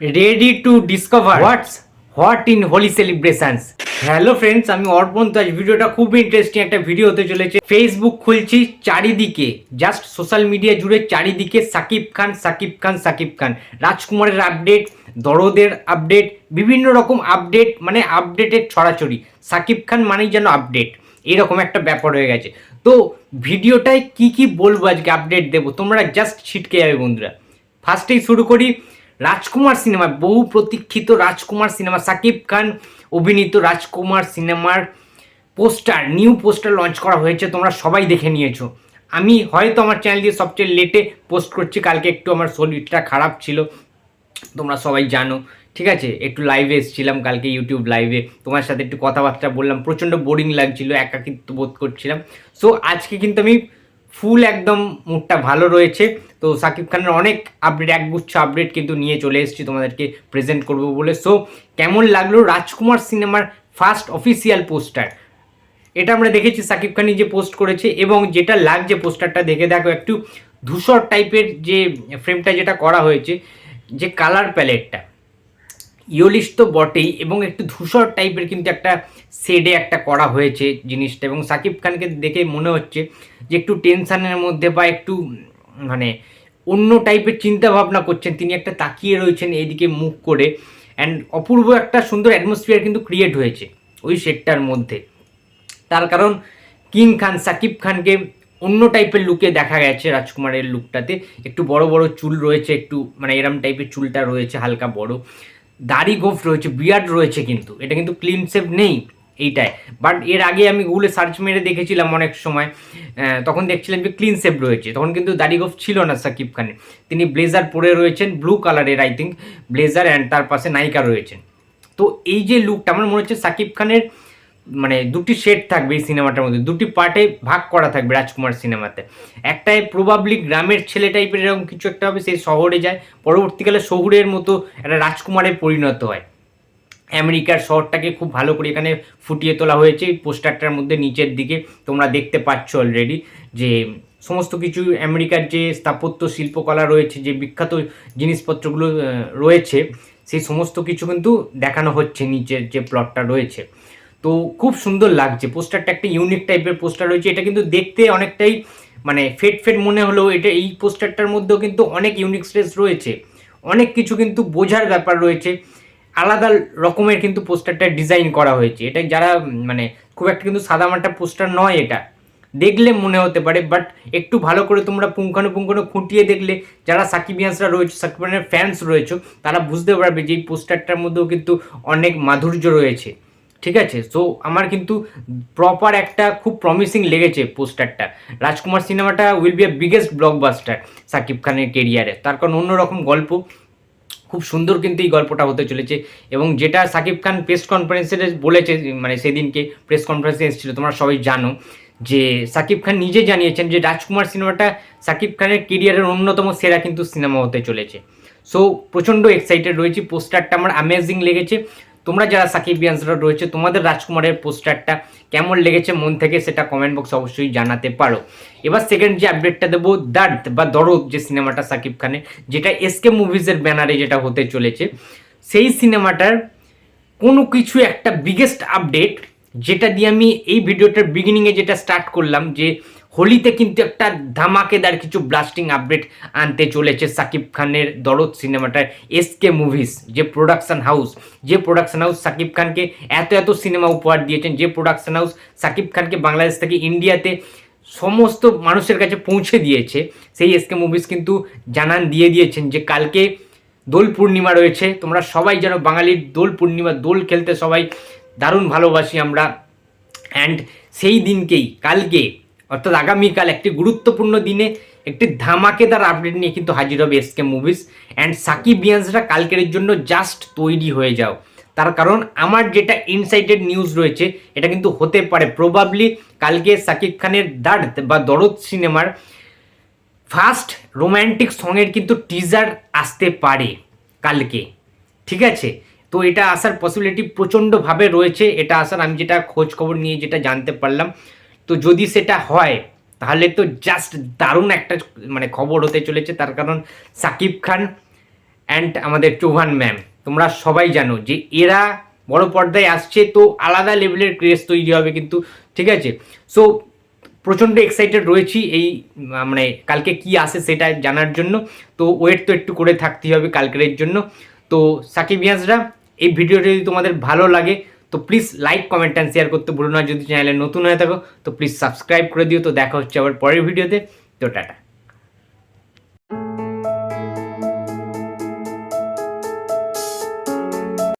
Ready to discover what's what in Holi celebrations hello friends আমি অর্পণ তো আজ ভিডিওটা খুব ইন্টারেস্টিং একটা ভিডিও হতে চলেছে। ফেসবুক খুলছি চারিদিকে জাস্ট সোশ্যাল মিডিয়া জুড়ে চারিদিকে সাকিব খান সাকিব খান সাকিব খান। রাজকুমারের আপডেট দরদের আপডেট বিভিন্ন রকম আপডেট মানে আপডেটের ছড়াছড়ি। সাকিব খান মানেই যেন আপডেট এরকম একটা ব্যাপার হয়ে গেছে। তো ভিডিওটায় কি কি বলব আজকে আপডেট দেবো? তোমরা জাস্ট ছিটকে যাবে বন্ধুরা। ফার্স্টেই শুরু করি রাজকুমার সিনেমা, বহু প্রতীক্ষিত রাজকুমার সিনেমা, সাকিব খান অভিনীত রাজকুমার সিনেমার পোস্টার, নিউ পোস্টার লঞ্চ করা হয়েছে, তোমরা সবাই দেখে নিয়েছো। আমি হয়তো আমার চ্যানেল দিয়ে সবচেয়ে লেটে পোস্ট করছি, কালকে একটু আমার শরীরটা খারাপ ছিল, তোমরা সবাই জানো। ঠিক আছে? একটু লাইভে এসেছিলাম, কালকে ইউটিউব লাইভে তোমার সাথে একটু কথাবার্তা বললাম, প্রচণ্ড বোরিং লাগছিল, একাকিত্ব বোধ করছিলাম। সো আজকে কিন্তু আমি ফুল একদম মুডটা ভালো রয়েছে। তো সাকিব খানের অনেক আপডেট একগুচ্ছ আপডেট কিন্তু নিয়ে চলে এসেছি তোমাদেরকে প্রেজেন্ট করব বলে। সো কেমন লাগল রাজকুমার সিনেমার ফার্স্ট অফিসিয়াল পোস্টার এটা আমরা দেখেছি সাকিব খানই যে পোস্ট করেছে এবং যেটা লাগছে পোস্টারটা দেখে দেখো একটু ধূসর টাইপের যে ফ্রেমটা যেটা করা হয়েছে, যে কালার প্যালেটটা ইয়োলিশ তো বটেই এবং একটু ধূসর টাইপের কিন্তু একটা শেডে একটা করা হয়েছে জিনিসটা এবং সাকিব খানকে দেখে মনে হচ্ছে যে একটু টেনশানের মধ্যে বা একটু মানে অন্য টাইপের চিন্তা ভাবনা করছেন। তিনি একটা তাকিয়ে রয়েছেন এইদিকে মুখ করে অ্যান্ড অপূর্ব একটা সুন্দর অ্যাটমসফিয়ার কিন্তু ক্রিয়েট হয়েছে ওই শেডটার মধ্যে। তার কারণ কিং খান, সাকিব খানকে অন্য টাইপের লুকে দেখা গেছে রাজকুমারের লুকটাতে একটু বড় বড় চুল রয়েছে, একটু মানে এরম টাইপের চুলটা রয়েছে, হালকা বড়। দাড়ি গোফ রয়েছে বিয়ার্ড রয়েছে কিন্তু। এটা কিন্তু ক্লিন সেভ নেই এইটাই বাট এর আগে আমি গুগলে সার্চ মেরে দেখেছিলাম অনেক সময় তখন দেখছিলাম যে ক্লিন সেভ রয়েছে। তখন কিন্তু দাড়ি গোফ ছিল না সাকিব খানের। তিনি ব্লেজার পরে রয়েছেন ব্লু কালারের আই থিঙ্ক ব্লেজার অ্যান্ড তার পাশে নায়িকা রয়েছেন। তো এই যে লুকটা আমার মনে হচ্ছে সাকিব খানের মানে দুটি শেড থাকবে এই সিনেমাটার মধ্যে। দুটি পার্টে ভাগ করা থাকবে রাজকুমার সিনেমাতে একটাই প্রবাবলি গ্রামের ছেলে টাইপের এরকম কিছু একটা হবে, সেই শহরে যায়। পরবর্তীকালে শহুরের মতো একটা রাজকুমারে পরিণত হয়। আমেরিকার শহরটাকে খুব ভালো করে এখানে ফুটিয়ে তোলা হয়েছে। পোস্টারটার মধ্যে নিচের দিকে তোমরা দেখতে পাচ্ছ অলরেডি যে সমস্ত কিছু আমেরিকার যে স্থাপত্য, শিল্পকলা রয়েছে, যে বিখ্যাত জিনিসপত্রগুলো রয়েছে, সেই সমস্ত কিছু কিন্তু দেখানো হচ্ছে নিচের যে প্লটটা রয়েছে। তো খুব সুন্দর লাগছে। পোস্টারটা একটা ইউনিক টাইপের পোস্টার রয়েছে। এটা কিন্তু দেখতে অনেকটাই মানে ফেট ফেট মনে হলেও এটা এই পোস্টারটার মধ্যেও কিন্তু অনেক ইউনিক স্ট্রেস রয়েছে। অনেক কিছু কিন্তু বোঝার ব্যাপার রয়েছে। আলাদা রকমের কিন্তু পোস্টারটা ডিজাইন করা হয়েছে। এটা যারা মানে খুব একটা কিন্তু সাদামাটা পোস্টার নয় এটা। দেখলে মনে হতে পারে বাট একটু ভালো করে তোমরা পুঙ্খানুপুঙ্খানু খুঁটিয়ে দেখলে, যারা সাকিবিয়ান্সরা রয়েছে, সাকিব ফ্যান্স রয়েছে, তারা বুঝতে পারবে যে এই পোস্টারটার মধ্যেও কিন্তু অনেক মাধুর্য রয়েছে। ঠিক আছে? সো আমার কিন্তু প্রপার একটা খুব প্রমিসিং লেগেছে পোস্টারটা রাজকুমার সিনেমাটা will be a biggest blockbuster Shakib খানের কেরিয়ারে তার কারণ অন্যরকম গল্প। খুব সুন্দর কিন্তু এই গল্পটা হতে চলেছে এবং যেটা সাকিব খান প্রেস কনফারেন্সে বলেছে মানে সেদিনকে প্রেস কনফারেন্সে এসেছিল, তোমরা সবাই জানো যে সাকিব খান নিজে জানিয়েছেন যে রাজকুমার সিনেমাটা সাকিব খানের কেরিয়ারের অন্যতম সেরা কিন্তু সিনেমা হতে চলেছে। সো প্রচণ্ড এক্সাইটেড রয়েছি। পোস্টারটা আমার অ্যামেজিং লেগেছে। তোমরা যারা সাকিব বিয়ান্সরা রয়েছে, তোমাদের রাজকুমারের পোস্টারটা কেমন লেগেছে মন থেকে সেটা কমেন্ট বক্সে অবশ্যই জানাতে পারো। এবার সেকেন্ড যে আপডেটটা দেবো দার্দ বা দরদ যে সিনেমাটা সাকিব খানের, যেটা এসকে মুভিজের ব্যানারে যেটা হতে চলেছে, সেই সিনেমাটার কোনো কিছু একটা বিগেস্ট আপডেট যেটা দিয়ে আমি এই ভিডিওটার বিগিনিংয়ে যেটা স্টার্ট করলাম যে হোলিতে কিন্তু একটা ধামাকেদার কিছু ব্লাস্টিং আপডেট আনতে চলেছে সাকিব খানের দরদ সিনেমাটার এসকে মুভিস যে প্রোডাকশন হাউস যে প্রোডাকশন হাউস সাকিব খানকে এত এত সিনেমা উপহার দিয়েছেন, যে প্রোডাকশন হাউস সাকিব খানকে বাংলাদেশ থেকে ইন্ডিয়াতে সমস্ত মানুষের কাছে পৌঁছে দিয়েছে, সেই এসকে মুভিস কিন্তু জানান দিয়ে দিয়েছেন যে কালকে দোল পূর্ণিমা রয়েছে, তোমরা সবাই যেন বাঙালির দোল পূর্ণিমা, দোল খেলতে সবাই দারুণ ভালোবাসি আমরা। অ্যান্ড সেই দিনকেই, কালকে অর্থাৎ আগামীকাল একটি গুরুত্বপূর্ণ দিনে একটি ধামাকেদার আপডেট নিয়ে কিন্তু হাজির হবে এসকে মুভিস অ্যান্ড সাকিবিয়ান্সরা কালকের জন্য জাস্ট তৈরি হয়ে যাও। তার কারণ আমার যেটা ইনসাইটেড নিউজ রয়েছে, এটা কিন্তু হতে পারে প্রবাবলি কালকে সাকিব খানের দার্দ বা দরদ সিনেমার ফার্স্ট রোম্যান্টিক সঙের কিন্তু টিজার আসতে পারে কালকে। ঠিক আছে? তো এটা আসার পসিবিলিটি প্রচণ্ডভাবে রয়েছে। এটা আসার আমি যেটা খোঁজ খবর নিয়ে যেটা জানতে পারলাম তো যদি সেটা হয়, তাহলে তো জাস্ট দারুণ একটা মানে খবর হতে চলেছে। তার কারণ সাকিব খান অ্যান্ড আমাদের চৌহান ম্যাম তোমরা সবাই জানো যে এরা বড় পর্দায় আসছে তো আলাদা লেভেলের ক্রেজ তৈরি হবে কিন্তু, ঠিক আছে? সো প্রচণ্ড এক্সাইটেড রয়েছি এই মানে কালকে কি আসে সেটা জানার জন্য। তো ওয়েট তো একটু করে থাকতেই হবে কালকের জন্য। তো সাকিবিয়ান্সরা এই ভিডিওটা যদি তোমাদের ভালো লাগে তো please like comment and share করতে ভুলো না। যদি চ্যানেলে নতুন হয়ে থাকো, তো প্লিজ সাবস্ক্রাইব করে দিও। তো দেখা হচ্ছে আবার পরের ভিডিওতে। তো টাটা।